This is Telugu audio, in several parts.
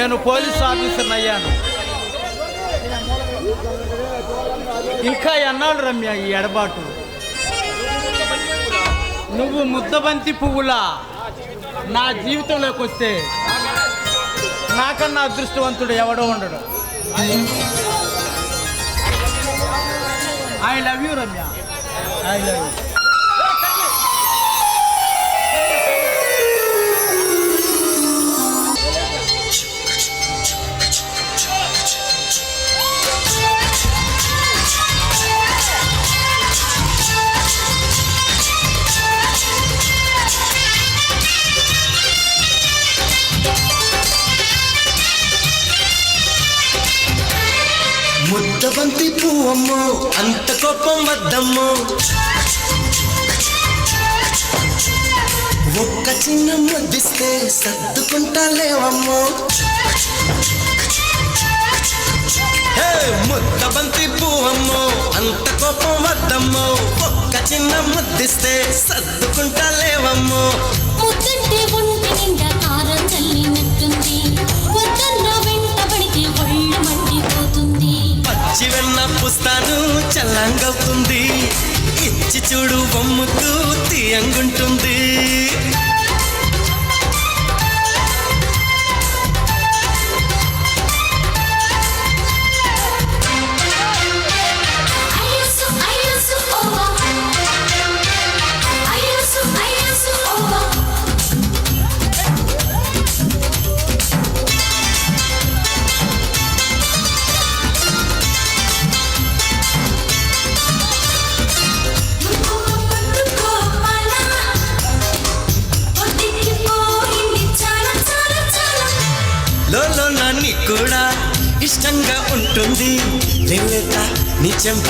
నేను పోలీస్ ఆఫీసర్ అయ్యాను. ఇంకా ఎన్నాళ్ళు రమ్య ఈ ఎడబాటు? నువ్వు ముద్దబంతి పువ్వులా? నా జీవితంలోకి వస్తే నాకన్నా అదృష్టవంతుడు ఎవడో ఉండడు. I love you Ramya. I love you. ముద్దబంతి పువ్వమ్ము అంత కోపం వద్దమ్మో. ఒక్క చిన్న ముద్దిస్తే సర్దుకుంటా లేవమ్ము. హే, ముద్దబంతి పువ్వమ్ము అంత కోపం వద్దమ్మో. ఒక్క చిన్న ముద్దిస్తే సర్దుకుంటా లేవమ్ము. ముద్దంటే ఒంటి నిండా పుస్తాను చల్లంగవుతుంది. ఇచ్చి చూడు బొమ్ముతూ తీయంగుంటుంది. ఉంటుంది. లేలేత నీ చెంప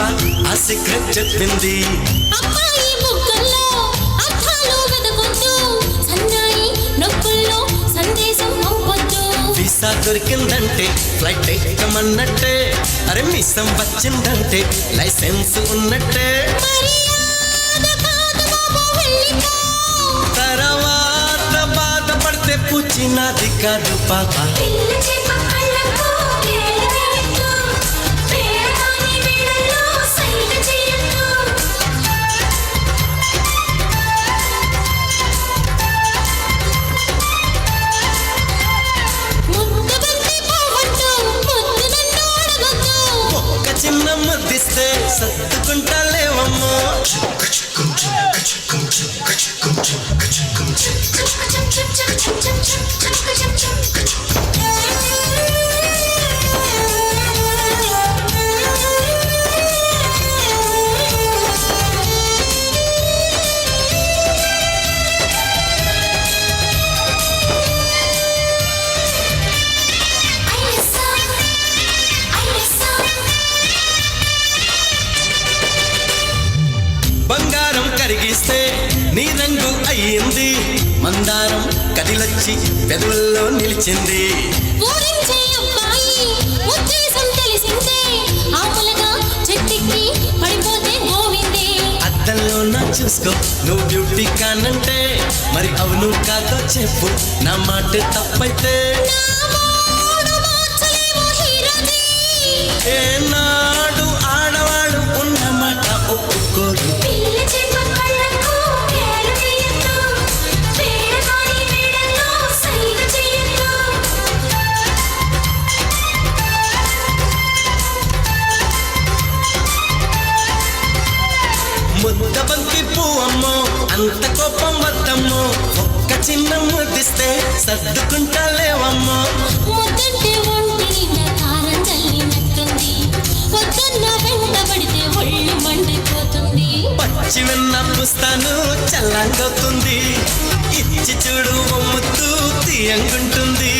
ఆ సీక్రెట్ చెప్పింది. వీసా దొరికిందంటే ఫ్లైట్ ఎక్కమన్నట్టే అరే మిసం వచ్చిందంటే లైసెన్స్ ఉన్నట్టే. తర్వాత బాధపడితే పూచినది కాదు పాప. సర్దుకుంటా అయ్యింది. మందారం కదిలొచ్చి పెదవుల్లో నిలిచింది. చూసుకో నువ్వు బ్యూటీ కానంటే. మరి అవును కాదో చెప్పు నా మాట తప్పైతే. నా బంతి పువ్వమ్మో అంత కోపం వద్దమ్మో. ఒక్క చిన్న ముద్దిస్తే సర్దుకుంటా లేవమ్మో ముద్దంటే ఒంటి నిండా కారం చల్లినట్టుంది. వద్దన్న వెంట పడితే ఒళ్ళు మండిపోతుంది. పచ్చి వెన్న పుస్తాను చల్లంగవుతుంది. ఇచ్చి చూడు బొమ్ముతూ తీయంగుంటుంది.